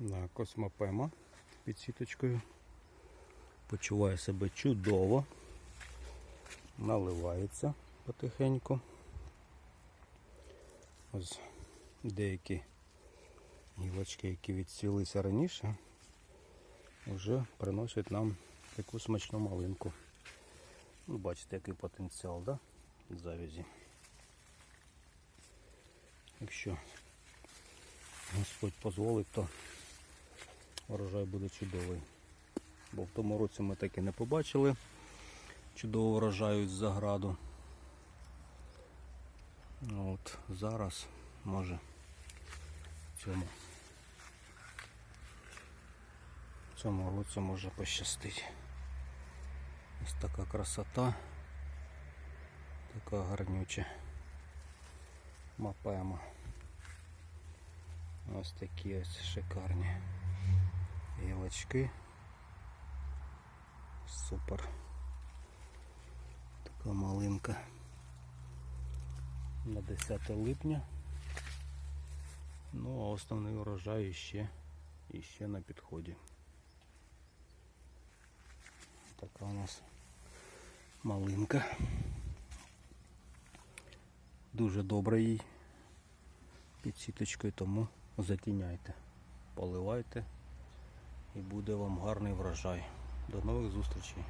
На космопема під сіточкою. Почуває себе чудово. Наливається потихеньку. Ось деякі гілочки, які відцвілися раніше, вже приносять нам таку смачну малинку. Ну, бачите, який потенціал, да? Завязі. Якщо Господь дозволить, то урожай буде чудовий. Бо в тому році ми так і не побачили чудового врожаю з заграду. От зараз може в цьому, в цьому році може пощастить. Ось така красота, така гарнюча мапема. Ось такі ось шикарні гілочки. Супер. Така малинка на 10 липня. Ну, а основний урожай іще, іще на підході. Така у нас малинка. Дуже добре їй під сіточкою, тому затіняйте, поливайте і буде вам гарний врожай. До нових зустрічей!